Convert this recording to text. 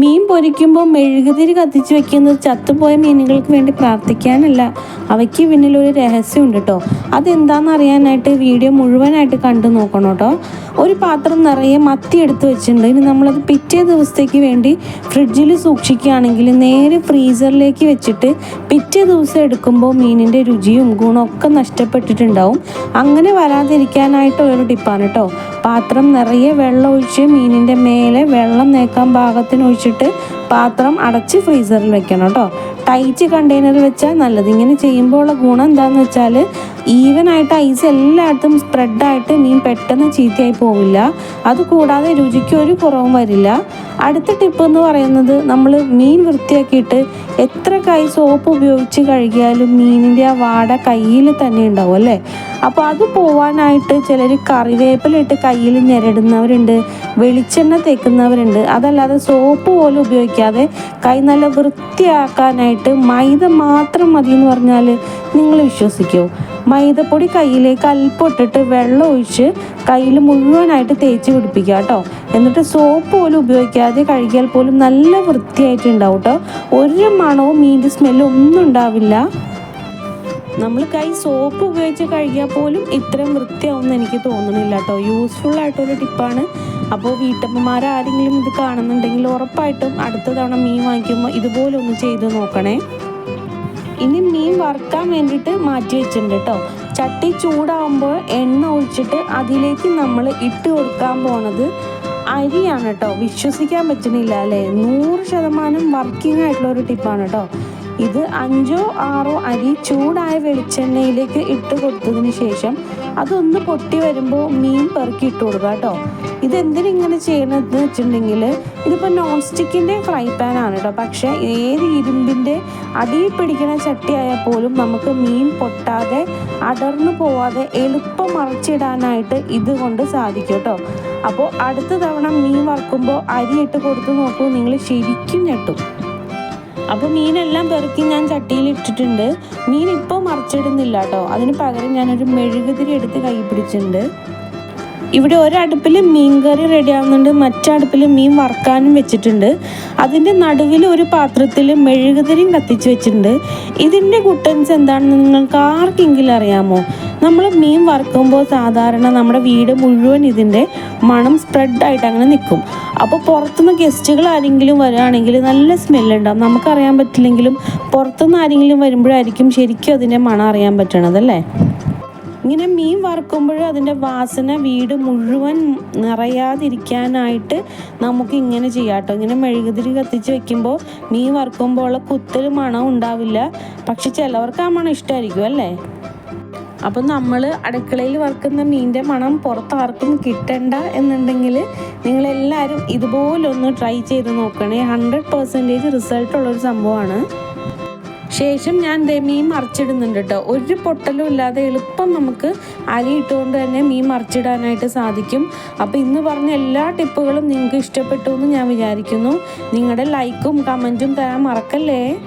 മീൻ പൊരിക്കുമ്പോൾ മെഴുകുതിരി കത്തിച്ച് വെക്കുന്നത് ചത്തുപോയ മീനുകൾക്ക് വേണ്ടി പ്രാർത്ഥിക്കാനല്ല. അവയ്ക്ക് പിന്നിലൊരു രഹസ്യമുണ്ട് കേട്ടോ അതെന്താണെന്ന് അറിയാനായിട്ട് വീഡിയോ മുഴുവനായിട്ട് കണ്ടു നോക്കണം കേട്ടോ ഒരു പാത്രം നിറയെ മത്തി എടുത്ത് വെച്ചിട്ടുണ്ട്. ഇനി നമ്മളത് പിറ്റേ ദിവസത്തേക്ക് വേണ്ടി ഫ്രിഡ്ജിൽ സൂക്ഷിക്കുകയാണെങ്കിൽ നേരെ ഫ്രീസറിലേക്ക് വെച്ചിട്ട് പിറ്റേ ദിവസം എടുക്കുമ്പോൾ മീനിന്റെ രുചിയും ഗുണമൊക്കെ നഷ്ടപ്പെട്ടിട്ടുണ്ടാവും. അങ്ങനെ വരാതിരിക്കാനായിട്ട് ഒരു ടിപ്പാണ് കേട്ടോ പാത്രം നിറയെ വെള്ളം ഒഴിച്ച് മീനിന്റെ മേലെ വെള്ളം നേക്കാൻ പാകത്തിന് ഒഴിച്ചിട്ട് പാത്രം അടച്ച് ഫ്രീസറിൽ വെക്കണം കേട്ടോ. ടൈറ്റ് കണ്ടെയ്നറിൽ വെച്ചാൽ നല്ലത്. ഇങ്ങനെ ചെയ്യുമ്പോൾ ഉള്ള ഗുണം എന്താണെന്ന് വെച്ചാൽ ഈവനായിട്ട് ഐസ് എല്ലായിടത്തും സ്പ്രെഡായിട്ട് മീൻ പെട്ടെന്ന് ചീത്തയായി പോവില്ല. അതുകൂടാതെ രുചിക്ക് ഒരു കുറവും വരില്ല. അടുത്ത ടിപ്പ് എന്ന് പറയുന്നത് നമ്മൾ മീൻ വൃത്തിയാക്കിയിട്ട് എത്ര കൈ സോപ്പ് ഉപയോഗിച്ച് കഴുകിയാലും മീനിന്റെ ആ വാട കയ്യിൽ തന്നെ ഉണ്ടാവും അല്ലേ? അപ്പോൾ അത് പോവാനായിട്ട് ചിലർ കറിവേപ്പിലിട്ട് കയ്യിൽ ഞെരടുന്നവരുണ്ട് വെളിച്ചെണ്ണ തേക്കുന്നവരുണ്ട്. അതല്ലാതെ സോപ്പ് പോലും ഉപയോഗിക്കാതെ കൈ നല്ല വൃത്തിയാക്കാനായിട്ട് മൈദ മാത്രം മതി എന്ന് പറഞ്ഞാൽ നിങ്ങൾ വിശ്വസിക്കുമോ മൈദപ്പൊടി കയ്യിലേക്ക് അല്പൊട്ടിട്ട് വെള്ളം ഒഴിച്ച് കയ്യിൽ മുഴുവനായിട്ട് തേച്ച് പിടിപ്പിക്കുക കേട്ടോ. എന്നിട്ട് സോപ്പ് പോലും ഉപയോഗിക്കാതെ കഴുകിയാൽ പോലും നല്ല വൃത്തിയായിട്ടുണ്ടാവും കേട്ടോ. ഒരു മണവും മീന്റെ സ്മെല്ലും ഒന്നും ഉണ്ടാവില്ല. നമ്മൾ കൈ സോപ്പ് ഉപയോഗിച്ച് കഴുകിയാൽ പോലും ഇത്രയും വൃത്തിയാവുമെന്ന് എനിക്ക് തോന്നുന്നില്ല കേട്ടോ. യൂസ്ഫുൾ ആയിട്ടൊരു ടിപ്പാണ് അപ്പോൾ വീട്ടമ്മമാർ ആരെങ്കിലും ഇത് കാണുന്നുണ്ടെങ്കിൽ ഉറപ്പായിട്ടും അടുത്ത തവണ മീൻ വാങ്ങിക്കുമ്പോൾ ഇതുപോലെ ഒന്ന് ചെയ്ത് നോക്കണേ. ഇനി മീൻ വറുക്കാൻ വേണ്ടിയിട്ട് മാറ്റി വെച്ചിട്ടുണ്ട് കേട്ടോ ചട്ടി ചൂടാകുമ്പോൾ എണ്ണ ഒഴിച്ചിട്ട് അതിലേക്ക് നമ്മൾ ഇട്ട് കൊടുക്കാൻ പോണത് അരിയാണ് കേട്ടോ വിശ്വസിക്കാൻ പറ്റുന്നില്ല അല്ലേ? നൂറ് ശതമാനം വർക്കിംഗ് ആയിട്ടുള്ള ഒരു ടിപ്പാണ് കേട്ടോ ഇത് അഞ്ചോ ആറോ അരി ചൂടായ വെളിച്ചെണ്ണയിലേക്ക് ഇട്ട് കൊടുത്തതിന് ശേഷം അതൊന്ന് പൊട്ടി വരുമ്പോൾ മീൻ പെറുക്കി ഇട്ട് കൊടുക്കുക കേട്ടോ. ഇത് എന്തിനിങ്ങനെ ചെയ്യണമെന്ന് വെച്ചിട്ടുണ്ടെങ്കിൽ ഇതിപ്പോൾ നോൺ സ്റ്റിക്കിന്റെ ഫ്രൈ പാൻ ആണ് കേട്ടോ. പക്ഷേ ഏത് ഇരുമ്പിന്റെ അടിയിൽ പിടിക്കുന്ന ചട്ടിയായാൽ പോലും നമുക്ക് മീൻ പൊട്ടാതെ അടർന്നു പോവാതെ എളുപ്പം മറച്ചിടാനായിട്ട് ഇതുകൊണ്ട് സാധിക്കും കേട്ടോ. അപ്പോൾ അടുത്ത തവണ മീൻ വറുക്കുമ്പോൾ അരിയിട്ട് കൊടുത്ത് നോക്കൂ നിങ്ങൾ ശരിക്കും ഞെട്ടും. അപ്പോൾ മീനെല്ലാം പെറുക്കി ഞാൻ ചട്ടിയിൽ ഇട്ടിട്ടുണ്ട്. മീൻ ഇപ്പോൾ മറിച്ചിടുന്നില്ല കേട്ടോ അതിന് പകരം ഞാനൊരു മെഴുകുതിരി എടുത്ത് കൈ പിടിച്ചിട്ടുണ്ട്. ഇവിടെ ഒരടുപ്പിൽ മീൻ കറി റെഡി ആവുന്നുണ്ട്. മറ്റടുപ്പിൽ മീൻ വറുക്കാനും വെച്ചിട്ടുണ്ട്. അതിന്റെ നടുവിൽ ഒരു പാത്രത്തിൽ മെഴുകുതിരിയും കത്തിച്ച് വെച്ചിട്ടുണ്ട്. ഇതിന്റെ കുട്ടൻസ് എന്താണെന്ന് നിങ്ങൾക്ക് ആർക്കെങ്കിലും അറിയാമോ? നമ്മൾ മീൻ വറുക്കുമ്പോൾ സാധാരണ നമ്മുടെ വീട് മുഴുവൻ ഇതിന്റെ മണം സ്പ്രെഡായിട്ട് അങ്ങനെ നിൽക്കും അപ്പോൾ പുറത്തുനിന്ന് ഗസ്റ്റുകൾ ആരെങ്കിലും വരികയാണെങ്കിൽ നല്ല സ്മെല്ലുണ്ടാവും നമുക്കറിയാൻ പറ്റില്ലെങ്കിലും പുറത്തുനിന്ന് ആരെങ്കിലും വരുമ്പോഴായിരിക്കും ശരിക്കും അതിന്റെ മണം അറിയാൻ പറ്റണത് അല്ലേ? ഇങ്ങനെ മീൻ വറുക്കുമ്പോൾ അതിന്റെ വാസന വീട് മുഴുവൻ നിറയാതിരിക്കാനായിട്ട് നമുക്ക് ഇങ്ങനെ ചെയ്യാം കേട്ടോ. ഇങ്ങനെ മെഴുകുതിരി കത്തിച്ച് വെക്കുമ്പോൾ മീൻ വറുക്കുമ്പോൾ ഉള്ള കുത്തൽ മണം ഉണ്ടാവില്ല. പക്ഷെ ചിലവർക്ക് ആ മണം ഇഷ്ടമായിരിക്കും അല്ലേ? അപ്പം നമ്മൾ അടുക്കളയിൽ വറുക്കുന്ന മീനിന്റെ മണം പുറത്താർക്കും കിട്ടണ്ട എന്നുണ്ടെങ്കിൽ നിങ്ങളെല്ലാവരും ഇതുപോലൊന്ന് ട്രൈ ചെയ്ത് നോക്കണേ. ഹൺഡ്രഡ് പെർസെന്റേജ് റിസൾട്ട് ഉള്ളൊരു സംഭവമാണ്. ശേഷം ഞാൻ ദേ മീൻ മറിച്ചിടുന്നുണ്ട് കേട്ടോ ഒരു പൊട്ടലും ഇല്ലാതെ എളുപ്പം നമുക്ക് അരി ഇട്ടുകൊണ്ട് തന്നെ മീൻ മറിച്ചിടാനായിട്ട് സാധിക്കും. അപ്പോൾ ഇന്ന് പറഞ്ഞ എല്ലാ ടിപ്പുകളും നിങ്ങൾക്ക് ഇഷ്ടപ്പെട്ടു എന്ന് ഞാൻ വിചാരിക്കുന്നു. നിങ്ങളുടെ ലൈക്കും കമന്റും തരാൻ മറക്കല്ലേ?